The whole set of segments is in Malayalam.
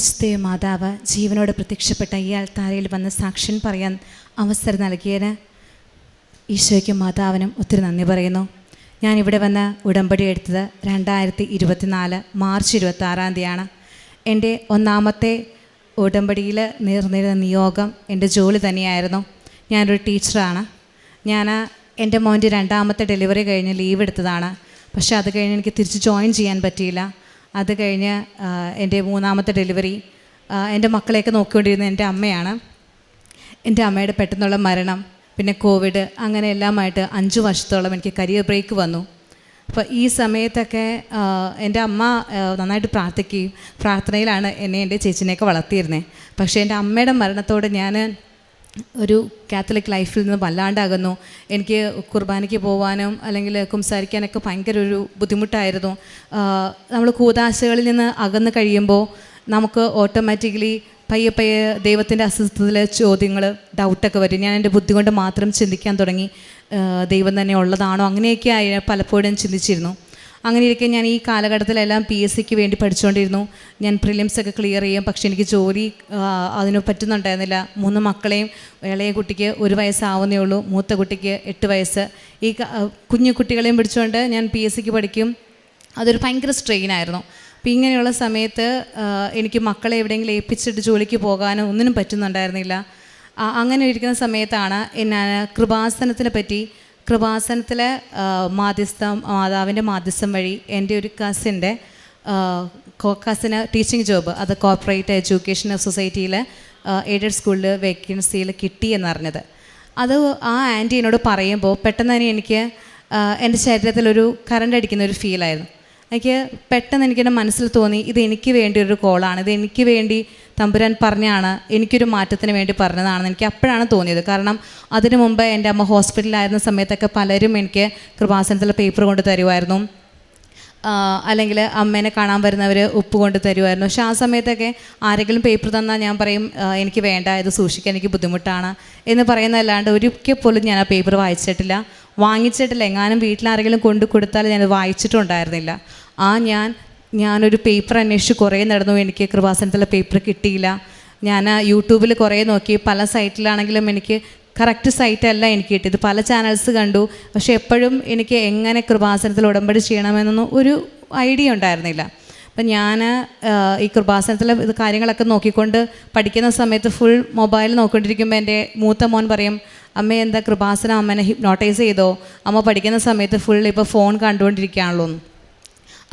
പരിശുദ്ധ മാതാവ് ജീവനോട് പ്രത്യക്ഷപ്പെട്ട ഈ താരയിൽ വന്ന് സാക്ഷ്യം പറയാൻ അവസരം നൽകിയതിന് ഈശോയ്ക്കും മാതാവിനും ഒത്തിരി നന്ദി പറയുന്നു. ഞാൻ ഇവിടെ വന്ന് ഉടമ്പടി എടുത്തത് രണ്ടായിരത്തി ഇരുപത്തിനാല് മാർച്ച് ഇരുപത്തി ആറാം തീയതിയാണ്. എന്റെ ഒന്നാമത്തെ ഉടമ്പടിയിൽ നേർന്നിരുന്ന നിയോഗം എന്റെ ജോലി തന്നെയായിരുന്നു. ഞാനൊരു ടീച്ചറാണ്. ഞാൻ എന്റെ മോന്റെ രണ്ടാമത്തെ ഡെലിവറി കഴിഞ്ഞ് ലീവ് എടുത്തതാണ്. പക്ഷേ അത് കഴിഞ്ഞ് എനിക്ക് തിരിച്ച് ജോയിൻ ചെയ്യാൻ പറ്റിയില്ല. അത് കഴിഞ്ഞ് എന്റെ മൂന്നാമത്തെ ഡെലിവറി എന്റെ മക്കളെയൊക്കെ നോക്കിക്കൊണ്ടിരുന്ന എന്റെ അമ്മയാണ്. എന്റെ അമ്മയുടെ പെട്ടെന്നുള്ള മരണം പിന്നെ കോവിഡ് അങ്ങനെ എല്ലാമായിട്ട് അഞ്ച് വർഷത്തോളം എനിക്ക് കരിയർ ബ്രേക്ക് വന്നു. അപ്പോൾ ഈ സമയത്തൊക്കെ എന്റെ അമ്മ നന്നായിട്ട് പ്രാർത്ഥിക്കുകയും പ്രാർത്ഥനയിലാണ് എന്നെ എന്റെ ചേച്ചിനെയൊക്കെ വളർത്തിയിരുന്നത് പക്ഷേ എന്റെ അമ്മയുടെ മരണത്തോടെ ഞാൻ ഒരു കാത്തലിക് ലൈഫിൽ നിന്ന് വല്ലാണ്ടാകുന്നു. എനിക്ക് കുർബാനയ്ക്ക് പോകാനും അല്ലെങ്കിൽ കുംസാരിക്കാനൊക്കെ ഭയങ്കര ഒരു ബുദ്ധിമുട്ടായിരുന്നു. നമ്മൾ കൂതാശകളിൽ നിന്ന് അകന്ന് കഴിയുമ്പോൾ നമുക്ക് ഓട്ടോമാറ്റിക്കലി പയ്യെ പയ്യെ ദൈവത്തിന്റെ അസ്തിത്വത്തിലെ ചോദ്യങ്ങൾ ഡൗട്ടൊക്കെ വരും. ഞാൻ എന്റെ ബുദ്ധി കൊണ്ട് മാത്രം ചിന്തിക്കാൻ തുടങ്ങി. ദൈവം തന്നെ ഉള്ളതാണോ? അങ്ങനെയൊക്കെ ആയി പലപ്പോഴും ചിന്തിച്ചിരുന്നു. അങ്ങനെ ഇരിക്കെ ഞാൻ ഈ കാലഘട്ടത്തിലെല്ലാം പി എസ് സിക്ക് വേണ്ടി പഠിച്ചുകൊണ്ടിരുന്നു ഞാൻ പ്രിലിംസ് ഒക്കെ ക്ലിയർ ചെയ്യും. പക്ഷെ എനിക്ക് ജോലി അതിന് പറ്റുന്നുണ്ടായിരുന്നില്ല. മൂന്ന് മക്കളെയും ഇളയ കുട്ടിക്ക് ഒരു വയസ്സാവുന്നേ ഉള്ളൂ. മൂത്ത കുട്ടിക്ക് എട്ട് വയസ്സ്. ഈ കുഞ്ഞു കുട്ടികളെയും പിടിച്ചുകൊണ്ട് ഞാൻ പി എസ് സിക്ക് പഠിക്കും. അതൊരു ഭയങ്കര സ്ട്രെയിൻ ആയിരുന്നു. അപ്പോൾ ഇങ്ങനെയുള്ള സമയത്ത് എനിക്ക് മക്കളെ എവിടെയെങ്കിലും ഏൽപ്പിച്ചിട്ട് ജോലിക്ക് പോകാനോ ഒന്നിനും പറ്റുന്നുണ്ടായിരുന്നില്ല. അങ്ങനെ ഇരിക്കുന്ന സമയത്താണ് എന്നാ കൃപാസനത്തിനെ പറ്റി കൃപാസനത്തിലെ ആ, മാധ്യസ്ഥം മാതാവിന്റെ മാധ്യസ്ഥം വഴി എന്റെ ഒരു കസിന്റെ കസിന് ടീച്ചിങ് ജോബ് അത് കോർപ്പറേറ്റ് എഡ്യൂക്കേഷൻ സൊസൈറ്റിയിൽ എയ്ഡഡ് സ്കൂളിൽ വേക്കൻസിയിൽ കിട്ടി എന്നറിഞ്ഞത്. അത് ആ ആന്റി എന്നോട് പറയുമ്പോൾ പെട്ടെന്ന് തന്നെ എനിക്ക് എന്റെ ശരീരത്തിലൊരു കറണ്ട് അടിക്കുന്ന ഒരു ഫീലായിരുന്നു എനിക്ക് പെട്ടെന്ന് എനിക്ക് എനിക്കെന്റെ മനസ്സിൽ തോന്നി ഇത് എനിക്ക് വേണ്ടി ഒരു കോളാണ് ഇത് എനിക്ക് വേണ്ടി തമ്പുരാൻ പറഞ്ഞാണ് എനിക്കൊരു മാറ്റത്തിന് വേണ്ടി പറഞ്ഞതാണെന്ന് എനിക്ക് അപ്പോഴാണ് തോന്നിയത്. കാരണം അതിനു മുമ്പ് എന്റെ അമ്മ ഹോസ്പിറ്റലിലായിരുന്ന സമയത്തൊക്കെ പലരും എനിക്ക് കൃപാസനത്തിലെ പേപ്പർ കൊണ്ട് തരുമായിരുന്നു. അല്ലെങ്കിൽ അമ്മേനെ കാണാൻ വരുന്നവർ ഉപ്പ് കൊണ്ട് തരുമായിരുന്നു. പക്ഷെ ആ സമയത്തൊക്കെ ആരെങ്കിലും പേപ്പർ തന്നാൽ ഞാൻ പറയും എനിക്ക് വേണ്ട ഇത് സൂക്ഷിക്കാൻ എനിക്ക് ബുദ്ധിമുട്ടാണ് എന്ന് പറയുന്നതല്ലാണ്ട് ഒരിക്കൽ പോലും ഞാൻ ആ പേപ്പർ വായിച്ചിട്ടില്ല. വാങ്ങിച്ചിട്ടില്ല. എങ്ങാനും വീട്ടിലാരെങ്കിലും കൊണ്ടു കൊടുത്താൽ ഞാൻ വായിച്ചിട്ടുണ്ടായിരുന്നില്ല. ആ ഞാൻ ഞാനൊരു പേപ്പർ അന്വേഷിച്ച് കുറേ നടന്നു. എനിക്ക് കൃപാസനത്തിലെ പേപ്പർ കിട്ടിയില്ല. ഞാൻ യൂട്യൂബിൽ കുറേ നോക്കി. പല സൈറ്റിലാണെങ്കിലും എനിക്ക് കറക്റ്റ് സൈറ്റല്ല എനിക്ക് കിട്ടിയത്. പല ചാനൽസ് കണ്ടു. പക്ഷെ എപ്പോഴും എനിക്ക് എങ്ങനെ കൃപാസനത്തിൽ ഉടമ്പടി ചെയ്യണമെന്നൊന്നും ഒരു ഐഡിയ ഉണ്ടായിരുന്നില്ല. അപ്പം ഞാൻ ഈ കൃപാസനത്തിലെ ഇത് കാര്യങ്ങളൊക്കെ നോക്കിക്കൊണ്ട് പഠിക്കുന്ന സമയത്ത് ഫുൾ മൊബൈൽ നോക്കിക്കൊണ്ടിരിക്കുമ്പോൾ എന്റെ മൂത്ത മോൻ പറയും അമ്മ എന്താ കൃപാസനം? അമ്മനെ ഹിപ്നോട്ടൈസ് ചെയ്തോ? അമ്മ പഠിക്കുന്ന സമയത്ത് ഫുൾ ഇപ്പോൾ ഫോൺ കണ്ടുകൊണ്ടിരിക്കുകയാണല്ലോ എന്ന്.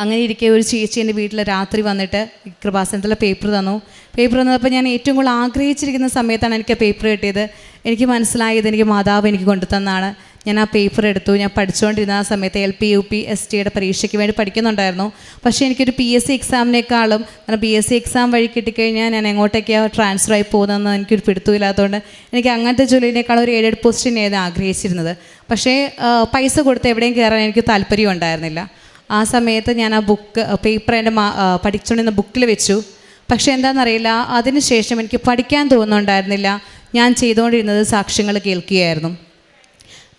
അങ്ങനെ ഇരിക്കെ ഒരു ചേച്ചി എന്റെ വീട്ടിൽ രാത്രി വന്നിട്ട് കൃപാസനത്തിലെ പേപ്പർ തന്നു. പേപ്പർ തന്നപ്പോൾ ഞാൻ ഏറ്റവും കൂടുതൽ ആഗ്രഹിച്ചിരിക്കുന്ന സമയത്താണ് എനിക്ക് ആ പേപ്പർ കിട്ടിയത്. എനിക്ക് മനസ്സിലായത് എനിക്ക് മാതാവ് എനിക്ക് കൊണ്ടുതന്നാണ് ഞാൻ ആ പേപ്പർ എടുത്തു. ഞാൻ പഠിച്ചുകൊണ്ടിരുന്ന ആ സമയത്ത് L P U P S ടിയുടെ പരീക്ഷയ്ക്ക് വേണ്ടി പഠിക്കുന്നുണ്ടായിരുന്നു. പക്ഷേ എനിക്കൊരു പി എസ് സി എക്സാമിനേക്കാളും കാരണം പി എസ് സി എക്സാം വഴി കിട്ടിക്കഴിഞ്ഞാൽ ഞാൻ എങ്ങോട്ടേക്കാണ് ട്രാൻസ്ഫർ ആയി പോകുന്നതെന്ന് എനിക്കൊരു പിടുത്തമില്ലാത്തതുകൊണ്ട് എനിക്ക് അങ്ങനത്തെ ജോലിനേക്കാളും ഒരു എയ്ഡഡ് പോസ്റ്റിനെയാണ് ആഗ്രഹിച്ചിരുന്നത്. പക്ഷേ പൈസ കൊടുത്ത് എവിടെയും കയറാൻ എനിക്ക് താല്പര്യം ഉണ്ടായിരുന്നില്ല ആ സമയത്ത് ഞാൻ ആ ബുക്ക് പേപ്പർ എന്റെ മാ പഠിച്ചുകൊണ്ടിരുന്ന ബുക്കിൽ വെച്ചു. പക്ഷേ എന്താണെന്നറിയില്ല അതിനുശേഷം എനിക്ക് പഠിക്കാൻ തോന്നുന്നുണ്ടായിരുന്നില്ല. ഞാൻ ചെയ്തുകൊണ്ടിരുന്നത് സാക്ഷ്യങ്ങൾ കേൾക്കുകയായിരുന്നു.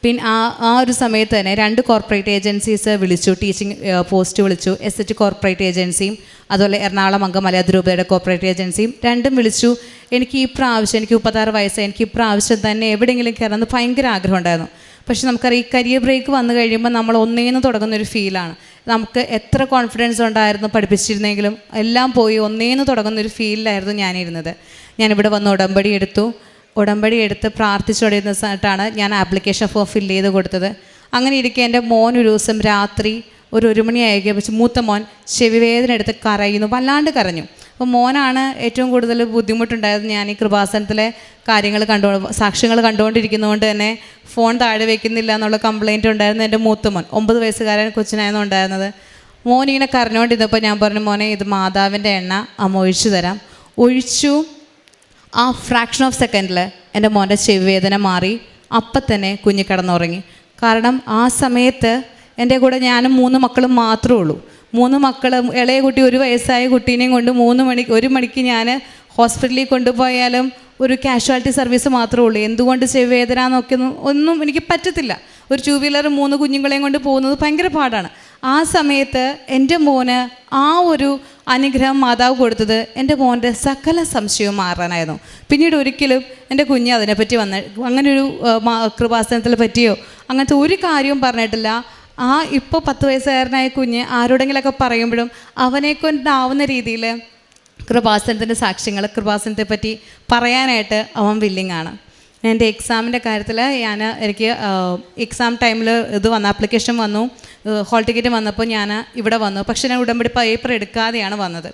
പിന്നെ ആ ആ ഒരു സമയത്ത് തന്നെ രണ്ട് കോർപ്പറേറ്റ് ഏജൻസീസ് വിളിച്ചു ടീച്ചിങ് പോസ്റ്റ് വിളിച്ചു. എസ് എച്ച് കോർപ്പറേറ്റ് ഏജൻസിയും അതുപോലെ എറണാകുളം അംഗമല അതിരൂപതയുടെ കോർപ്പറേറ്റ് ഏജൻസിയും രണ്ടും വിളിച്ചു. എനിക്ക് ഈ പ്രാവശ്യം എനിക്ക് മുപ്പത്താറ് വയസ്സ് എനിക്ക് ഈ പ്രാവശ്യം തന്നെ എവിടെയെങ്കിലും കയറണമെന്ന് ഭയങ്കര ആഗ്രഹം ഉണ്ടായിരുന്നു പക്ഷെ നമുക്കറിയാം ഈ കരിയർ ബ്രേക്ക് വന്നു കഴിയുമ്പോൾ നമ്മൾ ഒന്നേന്ന് തുടങ്ങുന്ന ഒരു ഫീലാണ് നമുക്ക് എത്ര കോൺഫിഡൻസ് ഉണ്ടായിരുന്നു പഠിപ്പിച്ചിരുന്നെങ്കിലും എല്ലാം പോയി ഒന്നേന്ന് തുടങ്ങുന്ന ഒരു ഫീലിലായിരുന്നു ഞാനിരുന്നത്. ഞാനിവിടെ വന്ന് ഉടമ്പടി എടുത്തു. ഉടമ്പടി എടുത്ത് പ്രാർത്ഥിച്ചുകൊണ്ടിരുന്ന സമയത്താണ് ഞാൻ ആപ്ലിക്കേഷൻ ഫോം ഫില്ല് ചെയ്ത് കൊടുത്തത്. അങ്ങനെ ഇരിക്കെ എന്റെ മോൻ ഒരു ദിവസം രാത്രി ഒരു ഒരു മണിയായി. വെച്ച് മൂത്ത മോൻ ചെവിവേദന എടുത്ത് കരയുന്നു. വല്ലാണ്ട് കരഞ്ഞു. അപ്പോൾ മോനാണ് ഏറ്റവും കൂടുതൽ ബുദ്ധിമുട്ടുണ്ടായത് ഞാൻ ഈ കൃപാസനത്തിലെ കാര്യങ്ങൾ കണ്ടു സാക്ഷ്യങ്ങൾ കണ്ടുകൊണ്ടിരിക്കുന്നതുകൊണ്ട് തന്നെ ഫോൺ താഴെ വെക്കുന്നില്ല എന്നുള്ള കംപ്ലൈന്റ് ഉണ്ടായിരുന്നു എന്റെ മൂത്ത മോൻ. ഒമ്പത് വയസ്സുകാരൻ കൊച്ചിനായിരുന്നു ഉണ്ടായിരുന്നത്. മോൻ ഇങ്ങനെ കരഞ്ഞുകൊണ്ടിരുന്നപ്പോൾ ഞാൻ പറഞ്ഞു മോനെ ഇത് മാതാവിന്റെ എണ്ണ. അമ്മ ഒഴിച്ചു തരാം. ഒഴിച്ചു. ആ ഫ്രാക്ഷൻ ഓഫ് സെക്കൻഡിൽ എന്റെ മോന്റെ ചെവിവേദന മാറി. അപ്പം തന്നെ കുഞ്ഞ് കിടന്നുറങ്ങി. കാരണം ആ സമയത്ത് എന്റെ കൂടെ ഞാനും മൂന്ന് മക്കളും മാത്രമേ ഉള്ളൂ. മൂന്ന് മക്കളും ഇളയ കുട്ടി ഒരു വയസ്സായ കുട്ടീനെയും കൊണ്ട് മൂന്ന് മണി ഒരു മണിക്ക് ഞാൻ ഹോസ്പിറ്റലിൽ കൊണ്ടുപോയാലും ഒരു കാഷ്വാലിറ്റി സർവീസ് മാത്രമേ ഉള്ളൂ. എന്തുകൊണ്ട് ചെവേദന എന്നൊക്കെ ഒന്നും എനിക്ക് പറ്റത്തില്ല. ഒരു ടൂ വീലർ മൂന്ന് കുഞ്ഞുങ്ങളെയും കൊണ്ട് പോകുന്നത് ഭയങ്കര പാടാണ്. ആ സമയത്ത് എന്റെ മോന് ആ ഒരു അനുഗ്രഹം മാതാവ് കൊടുത്തത് എന്റെ മോന്റെ സകല സംശയവും മാറാനായിരുന്നു. പിന്നീട് ഒരിക്കലും എന്റെ കുഞ്ഞ് അതിനെപ്പറ്റി വന്ന അങ്ങനെ ഒരു കൃപാസനത്തിനെ പറ്റിയോ അങ്ങനത്തെ ഒരു കാര്യവും പറഞ്ഞിട്ടില്ല. ആ ഇപ്പോൾ പത്ത് വയസ്സുകാരനായ കുഞ്ഞ് ആരോടെങ്കിലൊക്കെ പറയുമ്പോഴും അവനെ കൊണ്ടാവുന്ന രീതിയിൽ കൃപാസനത്തിന്റെ സാക്ഷ്യങ്ങൾ കൃപാസനത്തെ പറ്റി പറയാനായിട്ട് അവൻ വില്ലിങ് ആണ്. എന്റെ എക്സാമിന്റെ കാര്യത്തിൽ ഞാൻ എനിക്ക് എക്സാം ടൈമിൽ ഇത് വന്ന ആപ്ലിക്കേഷൻ വന്നു ഹോൾ ടിക്കറ്റ് വന്നപ്പോൾ ഞാൻ ഇവിടെ വന്നു. പക്ഷേ ഞാൻ ഉടമ്പടി പേപ്പർ എടുക്കാതെയാണ് വന്നത്.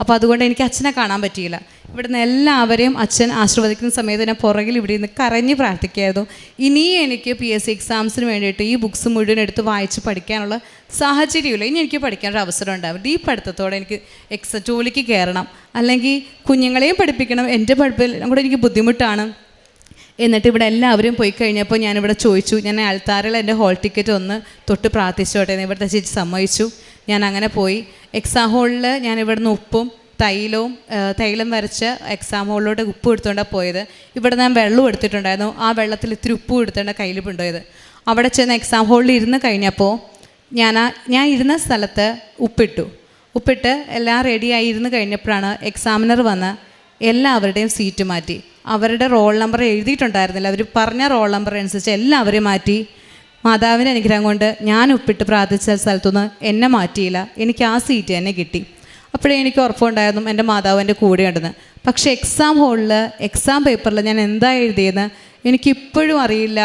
അപ്പോൾ അതുകൊണ്ട് എനിക്ക് അച്ഛനെ കാണാൻ പറ്റിയില്ല. ഇവിടുന്ന് എല്ലാവരെയും അച്ഛൻ ആശീർവദിക്കുന്ന സമയത്ത് ഞാൻ പുറകിൽ ഇവിടെ നിന്ന് കരഞ്ഞ് പ്രാർത്ഥിക്കായിരുന്നു ഇനിയും എനിക്ക് പി എസ് സി എക്സാംസിന് വേണ്ടിയിട്ട് ഈ ബുക്സ് മുഴുവൻ എടുത്ത് വായിച്ച് പഠിക്കാനുള്ള സാഹചര്യമില്ല. ഇനി എനിക്ക് പഠിക്കാനൊരു അവസരം ഉണ്ടാവും ഈ പഠിത്തത്തോടെ എനിക്ക് എക്സ ജോലിക്ക് കയറണം. അല്ലെങ്കിൽ കുഞ്ഞുങ്ങളെയും പഠിപ്പിക്കണം. എന്റെ പഠിപ്പിൽ കൂടെ എനിക്ക് ബുദ്ധിമുട്ടാണ്. എന്നിട്ട് ഇവിടെ എല്ലാവരും പോയി കഴിഞ്ഞപ്പോൾ ഞാനിവിടെ ചോദിച്ചു. ഞാൻ അൾത്താറിൽ എന്റെ ഹോൾ ടിക്കറ്റ് ഒന്ന് തൊട്ട് പ്രാർത്ഥിച്ചോട്ടെ എന്ന് ഇവിടുത്തെ ചേച്ചി സമ്മതിച്ചു. ഞാൻ അങ്ങനെ പോയി. എക്സാം ഹോളിൽ ഞാൻ ഇവിടുന്ന് ഉപ്പും തൈലവും തൈലം വരച്ച് എക്സാം ഹോളിലോട്ട് ഉപ്പ് എടുത്തുകൊണ്ടാണ് പോയത്. ഇവിടെ ഞാൻ വെള്ളം എടുത്തിട്ടുണ്ടായിരുന്നു. ആ വെള്ളത്തിൽ ഇത്തിരി ഉപ്പ് എടുത്തേണ്ട കയ്യിൽ കൊണ്ടുപോയത്. അവിടെ ചെന്ന് എക്സാം ഹോളിൽ ഇരുന്ന് കഴിഞ്ഞപ്പോൾ ഞാൻ ആ ഞാൻ ഇരുന്ന സ്ഥലത്ത് ഉപ്പിട്ടു. ഉപ്പിട്ട് എല്ലാം റെഡിയായി ഇരുന്ന് കഴിഞ്ഞപ്പോഴാണ് എക്സാമിനർ വന്ന് എല്ലാവരുടെയും സീറ്റ് മാറ്റി. അവരുടെ റോൾ നമ്പർ എഴുതിയിട്ടുണ്ടായിരുന്നില്ല. അവർ പറഞ്ഞ റോൾ നമ്പർ അനുസരിച്ച് എല്ലാവരെയും മാറ്റി. മാതാവിന്റെ അനുഗ്രഹം കൊണ്ട് ഞാൻ ഉപ്പിട്ട് പ്രാർത്ഥിച്ച സ്ഥലത്തുനിന്ന് എന്നെ മാറ്റിയില്ല. എനിക്ക് ആ സീറ്റ് തന്നെ കിട്ടി. അപ്പോഴേ എനിക്ക് ഉറപ്പുണ്ടായിരുന്നു എന്റെ മാതാവ് എന്റെ കൂടെ ഉണ്ടെന്ന്. പക്ഷേ എക്സാം ഹോളിൽ എക്സാം പേപ്പറിൽ ഞാൻ എന്താ എഴുതിയെന്ന് എനിക്കിപ്പോഴും അറിയില്ല.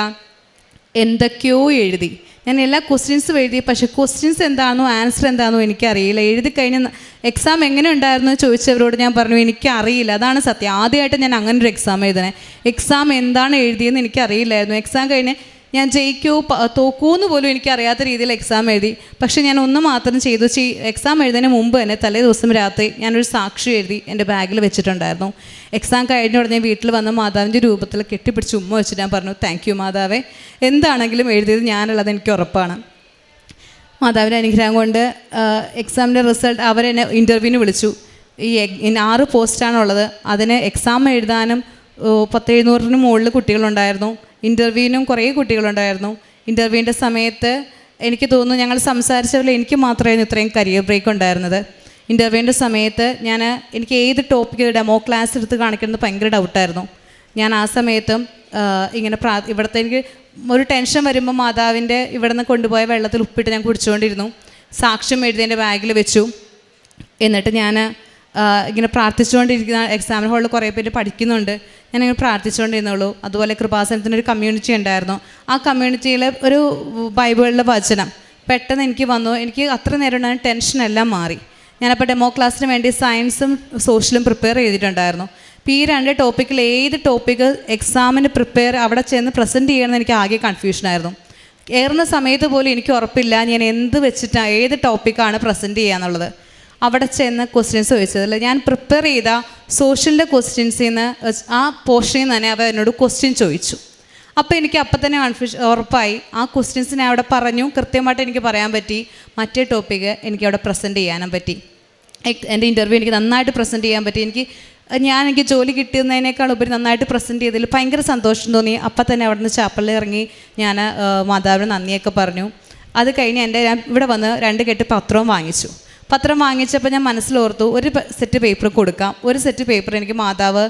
എന്തൊക്കെയോ എഴുതി. ഞാൻ എല്ലാ ക്വസ്റ്റ്യൻസും എഴുതി. പക്ഷേ ക്വസ്റ്റ്യൻസ് എന്താണോ ആൻസർ എന്താണെന്നോ എനിക്കറിയില്ല. എഴുതി കഴിഞ്ഞ എക്സാം എങ്ങനെ ഉണ്ടായിരുന്നു ചോദിച്ചവരോട് ഞാൻ പറഞ്ഞു എനിക്കറിയില്ല. അതാണ് സത്യം. ആദ്യമായിട്ട് ഞാൻ അങ്ങനെ ഒരു എക്സാം എഴുതണേ എക്സാം എന്താണ് എഴുതിയെന്ന് എനിക്കറിയില്ലായിരുന്നു. എക്സാം കഴിഞ്ഞ് ഞാൻ ജയിക്കോ തോക്കൂന്ന് പോലും എനിക്കറിയാത്ത രീതിയിൽ എക്സാം എഴുതി. പക്ഷെ ഞാൻ ഒന്ന് മാത്രം ചെയ്തു. ചെയ് എക്സാം എഴുതുന്നതിന് മുമ്പ് തന്നെ തലേ ദിവസം രാത്രി ഞാനൊരു സാക്ഷി എഴുതി എന്റെ ബാഗിൽ വെച്ചിട്ടുണ്ടായിരുന്നു. എക്സാം കഴിഞ്ഞ ഉടനെ വീട്ടിൽ വന്ന മാതാവിന്റെ രൂപത്തിൽ കെട്ടിപ്പിടിച്ച് ഉമ്മ വെച്ചിട്ട് ഞാൻ പറഞ്ഞു താങ്ക് യു മാതാവേ. എന്താണെങ്കിലും എഴുതിയത് ഞാനുള്ളത് എനിക്ക് ഉറപ്പാണ്. മാതാവിന്റെ അനുഗ്രഹം കൊണ്ട് എക്സാമിന്റെ റിസൾട്ട് അവരെന്നെ ഇന്റർവ്യൂവിന് വിളിച്ചു. ഈ ആറ് പോസ്റ്റാണുള്ളത് അതിന് എക്സാം എഴുതാനും പത്തെഴുന്നൂറിന് മുകളിൽ കുട്ടികളുണ്ടായിരുന്നു. ഇന്റർവ്യൂവിനും കുറേ കുട്ടികളുണ്ടായിരുന്നു. ഇന്റർവ്യൂവിന്റെ സമയത്ത് എനിക്ക് തോന്നുന്നു ഞങ്ങൾ സംസാരിച്ചതിൽ എനിക്ക് മാത്രമായിരുന്നു ഇത്രയും കരിയർ ബ്രേക്ക് ഉണ്ടായിരുന്നത്. ഇന്റർവ്യൂവിന്റെ സമയത്ത് ഞാൻ എനിക്ക് ഏത് ടോപ്പിക്ക് ഡെമോ ക്ലാസ് എടുത്ത് കാണിക്കുന്നത് ഭയങ്കര ഡൗട്ടായിരുന്നു ഞാൻ ആ സമയത്തും ഇങ്ങനെ പ്രാ ഇവിടുത്തെ എനിക്ക് ഒരു ടെൻഷൻ വരുമ്പോൾ മാതാവിന്റെ ഇവിടെ നിന്ന് കൊണ്ടുപോയ വെള്ളത്തിൽ ഉപ്പിട്ട് ഞാൻ കുടിച്ചുകൊണ്ടിരുന്നു. സാക്ഷ്യം എഴുതി എന്റെ ബാഗിൽ വെച്ചു. എന്നിട്ട് ഞാൻ ഇങ്ങനെ പ്രാർത്ഥിച്ചുകൊണ്ടിരിക്കുന്ന എക്സാമിൻ ഹാളിൽ കുറേ പേര് പഠിക്കുന്നുണ്ട്. ഞാനിങ്ങനെ പ്രാർത്ഥിച്ചുകൊണ്ടിരുന്നുള്ളൂ. അതുപോലെ കൃപാസനത്തിനൊരു കമ്മ്യൂണിറ്റി ഉണ്ടായിരുന്നു. ആ കമ്മ്യൂണിറ്റിയിലെ ഒരു ബൈബിളിലെ വചനം പെട്ടെന്ന് എനിക്ക് വന്നു. എനിക്ക് അത്ര നേരം ഉണ്ടായ ടെൻഷനെല്ലാം മാറി. ഞാനപ്പോൾ ഡെമോ ക്ലാസ്സിന് വേണ്ടി സയൻസും സോഷ്യലും പ്രിപ്പയർ ചെയ്തിട്ടുണ്ടായിരുന്നു. അപ്പോൾ ഈ രണ്ട് ടോപ്പിക്കിൽ ഏത് ടോപ്പിക്ക് എക്സാമിന് പ്രിപ്പയർ അവിടെ ചെന്ന് പ്രസന്റ് ചെയ്യണമെന്ന് എനിക്ക് ആകെ കൺഫ്യൂഷനായിരുന്നു കയറുന്ന സമയത്ത് പോലും എനിക്ക് ഉറപ്പില്ല ഞാൻ എന്ത് വെച്ചിട്ടാണ് ഏത് ടോപ്പിക്കാണ് പ്രസന്റ് ചെയ്യാന്നുള്ളത്. അവിടെ ചെന്ന് ക്വസ്റ്റ്യൻസ് ചോദിച്ചതല്ല? ഞാൻ പ്രിപ്പയർ ചെയ്ത സോഷ്യലിന്റെ ക്വസ്റ്റ്യൻസിൽ നിന്ന് ആ പോർഷനിൽ നിന്ന് തന്നെ അവർ എന്നോട് ക്വസ്റ്റ്യൻ ചോദിച്ചു. അപ്പോൾ എനിക്ക് അപ്പം തന്നെ കൺഫ്യൂഷൻ ഉറപ്പായി. ആ ക്വസ്റ്റ്യൻസ് ഞാൻ അവിടെ പറഞ്ഞു. കൃത്യമായിട്ട് എനിക്ക് പറയാൻ പറ്റി. മറ്റേ ടോപ്പിക്ക് എനിക്ക് അവിടെ പ്രസന്റ് ചെയ്യാനും പറ്റി. എന്റെ ഇന്റർവ്യൂ എനിക്ക് നന്നായിട്ട് പ്രസന്റ് ചെയ്യാൻ പറ്റി. എനിക്ക് ഞാൻ എനിക്ക് ജോലി കിട്ടുന്നതിനേക്കാൾ ഉപരി നന്നായിട്ട് പ്രസന്റ് ചെയ്തതിൽ ഭയങ്കര സന്തോഷം തോന്നി. അപ്പം തന്നെ അവിടെ നിന്ന് ചാപ്പലിൽ ഇറങ്ങി ഞാൻ മാതാവിന് നന്ദിയൊക്കെ പറഞ്ഞു. അത് കഴിഞ്ഞ് എന്റെ ഞാൻ ഇവിടെ വന്ന് രണ്ട് കെട്ട് പത്രവും വാങ്ങിച്ചു. പത്രം വാങ്ങിച്ചപ്പോൾ ഞാൻ മനസ്സിലോർത്തു ഒരു സെറ്റ് പേപ്പർ കൊടുക്കാം. ഒരു സെറ്റ് പേപ്പർ എനിക്ക് മാതാവ്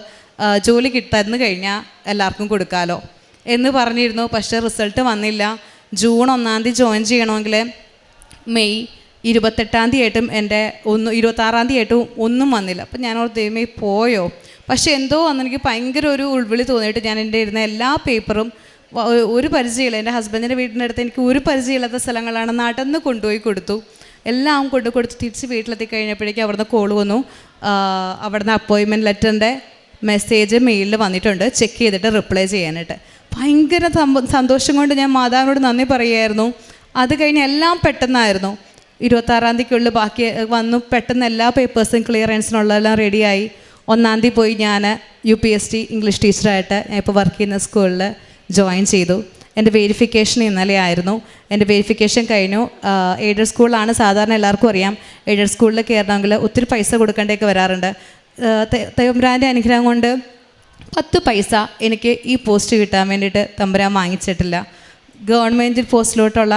ജോലി കിട്ടുന്നു കഴിഞ്ഞാൽ എല്ലാവർക്കും കൊടുക്കാമല്ലോ എന്ന് പറഞ്ഞിരുന്നു. പക്ഷേ റിസൾട്ട് വന്നില്ല. ജൂൺ ഒന്നാം തീയതി ജോയിൻ ചെയ്യണമെങ്കിൽ മെയ് ഇരുപത്തെട്ടാം തീയതി ആയിട്ടും എന്റെ ഒന്ന് ഇരുപത്താറാം തീയതി ആയിട്ടും ഒന്നും വന്നില്ല. അപ്പം ഞാൻ ഓർത്ത് ദൈവമേ പോയോ? പക്ഷേ എന്തോ അന്ന് എനിക്ക് ഭയങ്കര ഒരു ഉൾവിളി തോന്നിയിട്ട് ഞാൻ എന്റെ ഇരുന്ന എല്ലാ പേപ്പറും ഒരു പരിചയമില്ല. എന്റെ ഹസ്ബൻഡിന്റെ വീടിന്റെ അടുത്ത് എനിക്ക് ഒരു പരിചയമില്ലാത്ത സ്ഥലങ്ങളാണ് നടന്ന് കൊണ്ടുപോയി കൊടുത്തു. എല്ലാം കൊണ്ടു കൊടുത്ത് തിരിച്ച് വീട്ടിലെത്തി കഴിഞ്ഞപ്പോഴേക്കും അവിടുന്ന് കോൾ വന്നു. അവിടുന്ന് അപ്പോയിൻമെന്റ് ലെറ്ററിന്റെ മെസ്സേജ് മെയിലിൽ വന്നിട്ടുണ്ട്. ചെക്ക് ചെയ്തിട്ട് റിപ്ലൈ ചെയ്യാനായിട്ട്. ഭയങ്കര സന്തോഷം കൊണ്ട് ഞാൻ മാതാവിനോട് നന്ദി പറയുമായിരുന്നു അത് കഴിഞ്ഞ് എല്ലാം പെട്ടെന്നായിരുന്നു. ഇരുപത്താറാം തീയതിക്കുള്ളിൽ ബാക്കി വന്നു. പെട്ടെന്ന് എല്ലാ പേപ്പേഴ്സും ക്ലിയറൻസിനുള്ളതെല്ലാം റെഡിയായി ഒന്നാം തീയതി പോയി ഞാൻ U P S T English ടീച്ചറായിട്ട് ഞാൻ ഇപ്പോൾ വർക്ക് ചെയ്യുന്ന സ്കൂളിൽ ജോയിൻ ചെയ്തു. എന്റെ വെരിഫിക്കേഷൻ ഇന്നലെ ആയിരുന്നു. എന്റെ വെരിഫിക്കേഷൻ കഴിഞ്ഞു. എയ്ഡഡ് സ്കൂളാണ് സാധാരണ എല്ലാവർക്കും അറിയാം. എയ്ഡഡ് സ്കൂളിൽ കയറണമെങ്കിൽ ഒത്തിരി പൈസ കൊടുക്കേണ്ടതൊക്കെ വരാറുണ്ട്. തമ്പുരാന്റെ അനുഗ്രഹം കൊണ്ട് പത്ത് പൈസ എനിക്ക് ഈ പോസ്റ്റ് കിട്ടാൻ വേണ്ടിയിട്ട് തമ്പുരാൻ വാങ്ങിച്ചിട്ടില്ല. ഗവൺമെന്റ് പോസ്റ്റിലോട്ടുള്ള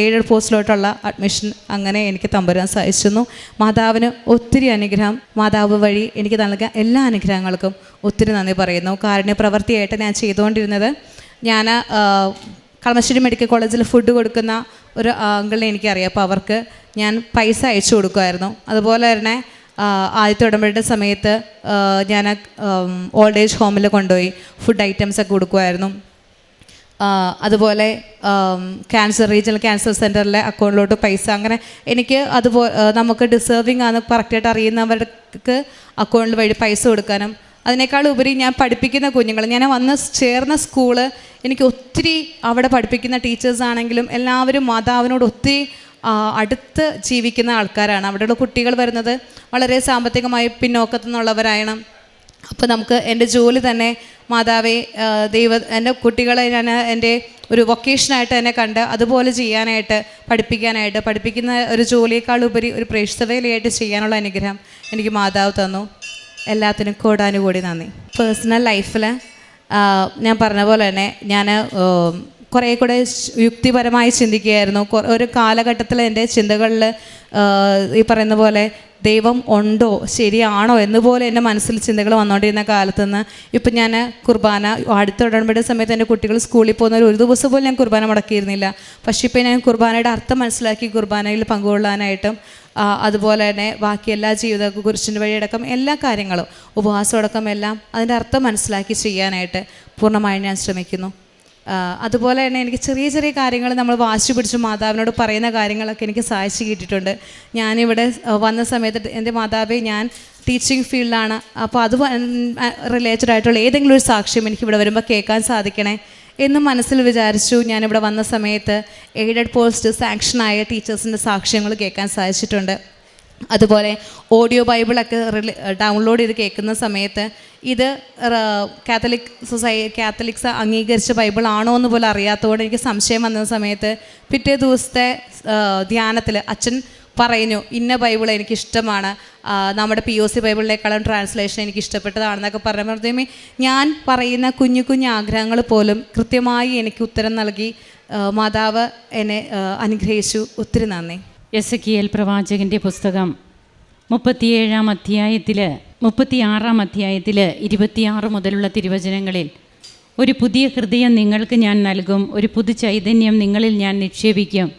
എയ്ഡഡ് പോസ്റ്റിലോട്ടുള്ള അഡ്മിഷൻ അങ്ങനെ എനിക്ക് തമ്പുരാൻ സഹിച്ചിരുന്നു മാതാവിന് ഒത്തിരി അനുഗ്രഹം. മാതാവ് വഴി എനിക്ക് നൽകാൻ എല്ലാ അനുഗ്രഹങ്ങൾക്കും ഒത്തിരി നന്ദി പറയുന്നു. കാരുണ്യ പ്രവൃത്തിയായിട്ട് ഞാൻ ചെയ്തുകൊണ്ടിരുന്നത് ഞാൻ കളമശ്ശേരി മെഡിക്കൽ കോളേജിൽ ഫുഡ് കൊടുക്കുന്ന ഒരു അങ്കിളിനെ എനിക്കറിയാം. അപ്പോൾ അവർക്ക് ഞാൻ പൈസ അയച്ചു കൊടുക്കുമായിരുന്നു. അതുപോലെ തന്നെ ആദ്യത്തെ ഉടമ്പടിയുടെ സമയത്ത് ഞാൻ ഓൾഡ് ഏജ് ഹോമിൽ കൊണ്ടുപോയി ഫുഡ് ഐറ്റംസ് ഒക്കെ കൊടുക്കുമായിരുന്നു. അതുപോലെ ക്യാൻസർ റീജിയണൽ ക്യാൻസർ സെന്ററിലെ അക്കൗണ്ടിലോട്ട് പൈസ. അങ്ങനെ എനിക്ക് അതുപോലെ നമുക്ക് ഡിസേർവിങ് ആണ് കറക്റ്റായിട്ട് അറിയുന്നവർക്ക് അക്കൗണ്ടിൽ വഴി പൈസ കൊടുക്കാനും അതിനേക്കാൾ ഉപരി ഞാൻ പഠിപ്പിക്കുന്ന കുഞ്ഞുങ്ങൾ. ഞാൻ വന്ന് ചേർന്ന സ്കൂൾ എനിക്ക് ഒത്തിരി അവിടെ പഠിപ്പിക്കുന്ന ടീച്ചേഴ്സ് ആണെങ്കിലും എല്ലാവരും മാതാവിനോട് ഒത്തിരി അടുത്ത് ജീവിക്കുന്ന ആൾക്കാരാണ്. അവിടെയുള്ള കുട്ടികൾ വരുന്നത് വളരെ സാമ്പത്തികമായി പിന്നോക്കത്തു നിന്നുള്ളവരാണ് അപ്പോൾ നമുക്ക് എന്റെ ജോലി തന്നെ മാതാവേ ദൈവ എന്റെ കുട്ടികളെ ഞാൻ എന്റെ ഒരു വൊക്കേഷനായിട്ട് എന്നെ കണ്ട് അതുപോലെ ചെയ്യാനായിട്ട് പഠിപ്പിക്കാനായിട്ട് പഠിപ്പിക്കുന്ന ഒരു ജോലിയേക്കാൾ ഉപരി ഒരു പ്രേക്ഷിതവേലയായിട്ട് ചെയ്യാനുള്ള അനുഗ്രഹം എനിക്ക് മാതാവ് തന്നു. എല്ലാത്തിനും കൂടാനുകൂടി നന്ദി. പേഴ്സണൽ ലൈഫിൽ ഞാൻ പറഞ്ഞ പോലെ തന്നെ ഞാൻ കുറേ കൂടെ യുക്തിപരമായി ചിന്തിക്കുകയായിരുന്നു. ഒരു കാലഘട്ടത്തിൽ എന്റെ ചിന്തകളിൽ ഈ പറയുന്ന പോലെ ദൈവം ഉണ്ടോ ശരിയാണോ എന്നുപോലെ എന്റെ മനസ്സിൽ ചിന്തകൾ വന്നുകൊണ്ടിരുന്ന കാലത്ത് നിന്ന് ഇപ്പം ഞാൻ കുർബാന അടുത്ത ഉടമ്പടി സമയത്ത് എന്റെ കുട്ടികൾ സ്കൂളിൽ പോകുന്ന ഒരു ദിവസം പോലും ഞാൻ കുർബാന മുടക്കിയിരുന്നില്ല. പക്ഷേ ഇപ്പം ഞാൻ കുർബാനയുടെ അർത്ഥം മനസ്സിലാക്കി കുർബാനയിൽ പങ്കുകൊള്ളാനായിട്ടും അതുപോലെ തന്നെ ബാക്കി എല്ലാ ജീവിത കുരിശിന്റെ വഴിയടക്കം എല്ലാ കാര്യങ്ങളും ഉപവാസമടക്കം എല്ലാം അതിന്റെ അർത്ഥം മനസ്സിലാക്കി ചെയ്യാനായിട്ട് പൂർണമായും ഞാൻ ശ്രമിക്കുന്നു. അതുപോലെ തന്നെ എനിക്ക് ചെറിയ ചെറിയ കാര്യങ്ങൾ നമ്മൾ വാശി പിടിച്ച് മാതാവിനോട് പറയുന്ന കാര്യങ്ങളൊക്കെ എനിക്ക് സഹായിച്ച് കിട്ടിയിട്ടുണ്ട്. ഞാനിവിടെ വന്ന സമയത്ത് എന്റെ മാതാവേ ഞാൻ ടീച്ചിങ് ഫീൽഡാണ് അപ്പോൾ അത് റിലേറ്റഡ് ആയിട്ടുള്ള ഏതെങ്കിലും ഒരു സാക്ഷ്യം എനിക്ക് ഇവിടെ വരുമ്പോൾ കേൾക്കാൻ സാധിക്കണേ എന്ന് മനസ്സിൽ വിചാരിച്ചു ഞാനിവിടെ വന്ന സമയത്ത് എയ്ഡഡ് പോസ്റ്റ് സാങ്ഷനായ ടീച്ചേഴ്സിന്റെ സാക്ഷ്യങ്ങൾ കേൾക്കാൻ സാധിച്ചിട്ടുണ്ട്. അതുപോലെ ഓഡിയോ ബൈബിളൊക്കെ ഡൗൺലോഡ് ചെയ്ത് കേൾക്കുന്ന സമയത്ത് ഇത് കാത്തലിക് സൊസൈ കാത്തലിക്സ് അംഗീകരിച്ച ബൈബിൾ ആണോ എന്ന് പോലും അറിയാത്തതുകൊണ്ട് എനിക്ക് സംശയം വന്ന സമയത്ത് പിറ്റേ ദിവസത്തെ ധ്യാനത്തിൽ അച്ഛൻ പറയുന്നു ഇന്ന ബൈബിൾ എനിക്കിഷ്ടമാണ്. നമ്മുടെ പി ഒ സി ബൈബിളിനേക്കാളും ട്രാൻസ്ലേഷൻ എനിക്ക് ഇഷ്ടപ്പെട്ടതാണെന്നൊക്കെ പറഞ്ഞപ്പോഴത്തേമേ ഞാൻ പറയുന്ന കുഞ്ഞു കുഞ്ഞു ആഗ്രഹങ്ങൾ പോലും കൃത്യമായി എനിക്ക് ഉത്തരം നൽകി. മാതാവ് എന്നെ അനുഗ്രഹിച്ചു. ഒത്തിരി നന്ദി. എസ് കി എൽ പ്രവാചകന്റെ പുസ്തകം മുപ്പത്തിയേഴാം അധ്യായത്തിൽ മുപ്പത്തിയാറാം അധ്യായത്തിൽ ഇരുപത്തിയാറ് മുതലുള്ള തിരുവചനങ്ങളിൽ ഒരു പുതിയ ഹൃദയം നിങ്ങൾക്ക് ഞാൻ നൽകും ഒരു പുതു ചൈതന്യം നിങ്ങളിൽ ഞാൻ നിക്ഷേപിക്കും.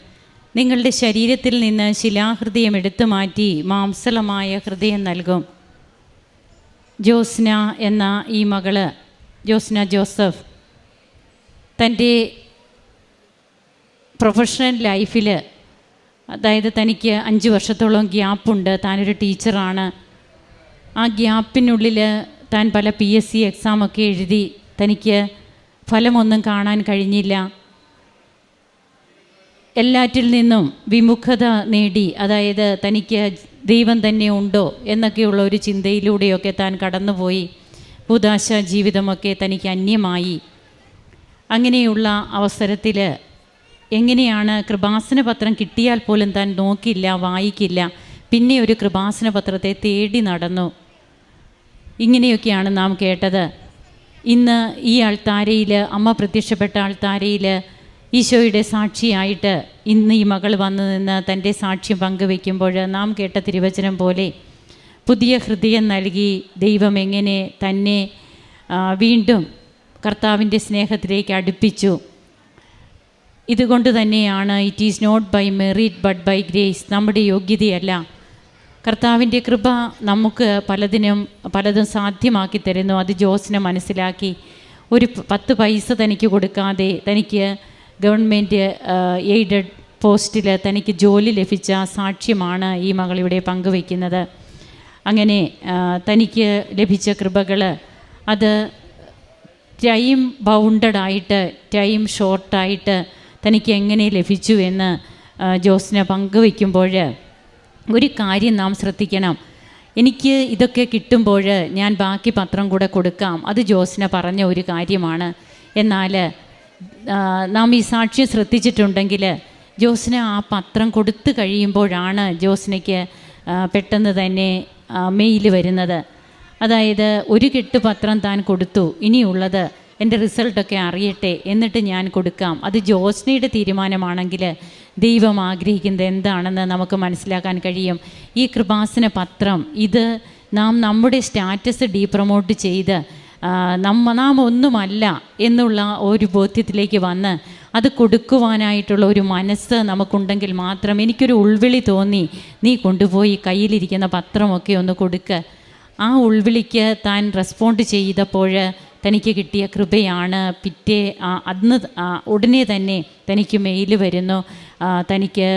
നിങ്ങളുടെ ശരീരത്തിൽ നിന്ന് ശിലാഹൃദയം എടുത്തു മാറ്റി മാംസളമായ ഹൃദയം നൽകും. ജോസ്ന എന്ന ഈ മകൾ ജോസ്ന ജോസഫ് തന്റെ പ്രൊഫഷണൽ ലൈഫിൽ അതായത് തനിക്ക് അഞ്ച് വർഷത്തോളം ഗ്യാപ്പുണ്ട്. താനൊരു ടീച്ചറാണ്. ആ ഗ്യാപ്പിനുള്ളിൽ താൻ പല പി എസ് സി എക്സാമൊക്കെ എഴുതി തനിക്ക് ഫലമൊന്നും കാണാൻ കഴിഞ്ഞില്ല. എല്ലാറ്റിൽ നിന്നും വിമുഖത നേടി അതായത് തനിക്ക് ദൈവം തന്നെ ഉണ്ടോ എന്നൊക്കെയുള്ള ഒരു ചിന്തയിലൂടെയൊക്കെ താൻ കടന്നുപോയി. ഭൂതാശ ജീവിതമൊക്കെ തനിക്ക് അന്യമായി. അങ്ങനെയുള്ള അവസരത്തിൽ എങ്ങനെയാണ് കൃപാസന പത്രം കിട്ടിയാൽ പോലും താൻ നോക്കില്ല വായിക്കില്ല. പിന്നെ ഒരു കൃപാസന പത്രത്തെ തേടി നടന്നു. ഇങ്ങനെയൊക്കെയാണ് നാം കേട്ടത്. ഇന്ന് ഈ ആൾത്താരയിൽ അമ്മ പ്രത്യക്ഷപ്പെട്ട ആൾത്താരയിൽ ഈശോയുടെ സാക്ഷിയായിട്ട് ഇന്ന് ഈ മകൾ വന്നു നിന്ന് തന്റെ സാക്ഷ്യം പങ്കുവെക്കുമ്പോൾ നാം കേട്ട തിരുവചനം പോലെ പുതിയ ഹൃദയം നൽകി ദൈവം എങ്ങനെ തന്നെ വീണ്ടും കർത്താവിന്റെ സ്നേഹത്തിലേക്ക് അടുപ്പിച്ചു. ഇതുകൊണ്ട് തന്നെയാണ് it is not by merit but by grace നമ്മുടെ യോഗ്യതയല്ല. കർത്താവിന്റെ കൃപ നമുക്ക് പലതിനും പലതും സാധ്യമാക്കി തരുന്നു. അത് ജോസിനെ മനസ്സിലാക്കി. ഒരു പത്ത് പൈസ തനിക്ക് കൊടുക്കാതെ തനിക്ക് ഗവൺമെന്റ് എയ്ഡഡ് പോസ്റ്റിൽ തനിക്ക് ജോലി ലഭിച്ച സാക്ഷ്യമാണ് ഈ മകളിവിടെ പങ്കുവയ്ക്കുന്നത്. അങ്ങനെ തനിക്ക് ലഭിച്ച കൃപകൾ അത് ടൈം ബൗണ്ടഡായിട്ട് ടൈം ഷോർട്ടായിട്ട് തനിക്ക് എങ്ങനെ ലഭിച്ചു എന്ന് ജോസ്ന പങ്കുവയ്ക്കുമ്പോൾ ഒരു കാര്യം നാം ശ്രദ്ധിക്കണം. എനിക്ക് ഇതൊക്കെ കിട്ടുമ്പോൾ ഞാൻ ബാക്കി പത്രം കൂടെ കൊടുക്കാം. അത് ജോസിനെ പറഞ്ഞ ഒരു കാര്യമാണ്. എന്നാൽ നാം ഈ സാക്ഷ്യം ശ്രദ്ധിച്ചിട്ടുണ്ടെങ്കിൽ ജോസിന് ആ പത്രം കൊടുത്തു കഴിയുമ്പോഴാണ് ജോസിനയ്ക്ക് പെട്ടെന്ന് തന്നെ മെയിൽ വരുന്നത്. അതായത് ഒരു കെട്ട് പത്രം താൻ കൊടുത്തു. ഇനിയുള്ളത് എന്റെ റിസൾട്ടൊക്കെ അറിയട്ടെ എന്നിട്ട് ഞാൻ കൊടുക്കാം. അത് ജോസ്നയുടെ തീരുമാനമാണെങ്കിൽ ദൈവം ആഗ്രഹിക്കുന്നത് എന്താണെന്ന് നമുക്ക് മനസ്സിലാക്കാൻ കഴിയും. ഈ കൃപാസന പത്രം ഇത് നാം നമ്മുടെ സ്റ്റാറ്റസ് ഡീപ്രമോട്ട് ചെയ്ത് നമ്മ നാം ഒന്നുമല്ല എന്നുള്ള ഒരു ബോധ്യത്തിലേക്ക് വന്ന് അത് കൊടുക്കുവാനായിട്ടുള്ള ഒരു മനസ്സ് നമുക്കുണ്ടെങ്കിൽ മാത്രം എനിക്കൊരു ഉൾവിളി തോന്നി. നീ കൊണ്ടുപോയി കയ്യിലിരിക്കുന്ന പത്രമൊക്കെ ഒന്ന് കൊടുക്കുക ആ ഉൾവിളിക്ക് താൻ റെസ്പോണ്ട് ചെയ്തപ്പോൾ തനിക്ക് കിട്ടിയ കൃപയാണ്. പിറ്റേ അന്ന് ഉടനെ തന്നെ തനിക്ക് മെയിൽ വരുന്നു. തനിക്ക്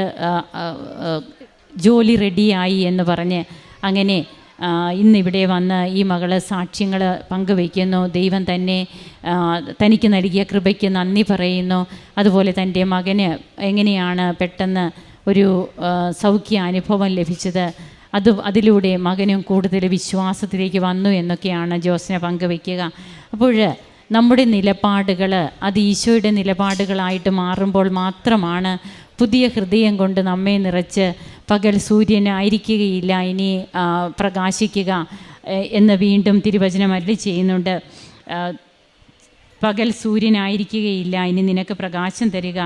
ജോലി റെഡിയായി എന്ന് പറഞ്ഞ് അങ്ങനെ ഇന്നിവിടെ വന്ന് ഈ മകൾ സാക്ഷ്യങ്ങൾ പങ്കുവയ്ക്കുന്നു. ദൈവം തന്നെ തനിക്ക് നൽകിയ കൃപയ്ക്ക് നന്ദി പറയുന്നു. അതുപോലെ തന്റെ മകന് എങ്ങനെയാണ് പെട്ടെന്ന് ഒരു സൗഖ്യ അനുഭവം ലഭിച്ചത്? അത് അതിലൂടെ മകനും കൂടുതൽ വിശ്വാസത്തിലേക്ക് വന്നു എന്നൊക്കെയാണ് ജോസിനെ പങ്കുവയ്ക്കുക. അപ്പോൾ നമ്മുടെ നിലപാടുകൾ അത് ഈശോയുടെ നിലപാടുകളായിട്ട് മാറുമ്പോൾ മാത്രമാണ് പുതിയ ഹൃദയം കൊണ്ട് നമ്മെ നിറച്ച് പകൽ സൂര്യനായിരിക്കുകയില്ല ഇനി പ്രകാശിക്കുക എന്ന് വീണ്ടും തിരുവചനം അരുളി ചെയ്യുന്നുണ്ട്. പകൽ സൂര്യനായിരിക്കുകയില്ല ഇനി നിനക്ക് പ്രകാശം തരിക.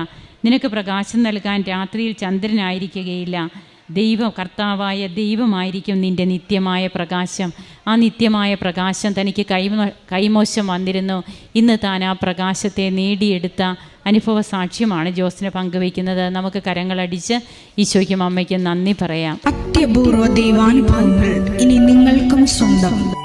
നിനക്ക് പ്രകാശം നൽകാൻ രാത്രിയിൽ ചന്ദ്രനായിരിക്കുകയില്ല ദൈവം കർത്താവായ ദൈവമായിരിക്കും നിന്റെ നിത്യമായ പ്രകാശം. ആ നിത്യമായ പ്രകാശം തനിക്ക് കൈമോ കൈമോശം വന്നിരുന്നു. ഇന്ന് താൻ ആ പ്രകാശത്തെ നേടിയെടുത്ത അനുഭവ സാക്ഷ്യമാണ് ജോസിനെ പങ്കുവയ്ക്കുന്നത്. നമുക്ക് കരങ്ങളടിച്ച് ഈശോയ്ക്കും അമ്മയ്ക്കും നന്ദി പറയാം. അത്യപൂർവ ദൈവാനുഭവങ്ങൾ ഇനി നിങ്ങൾക്കും സ്വന്തം.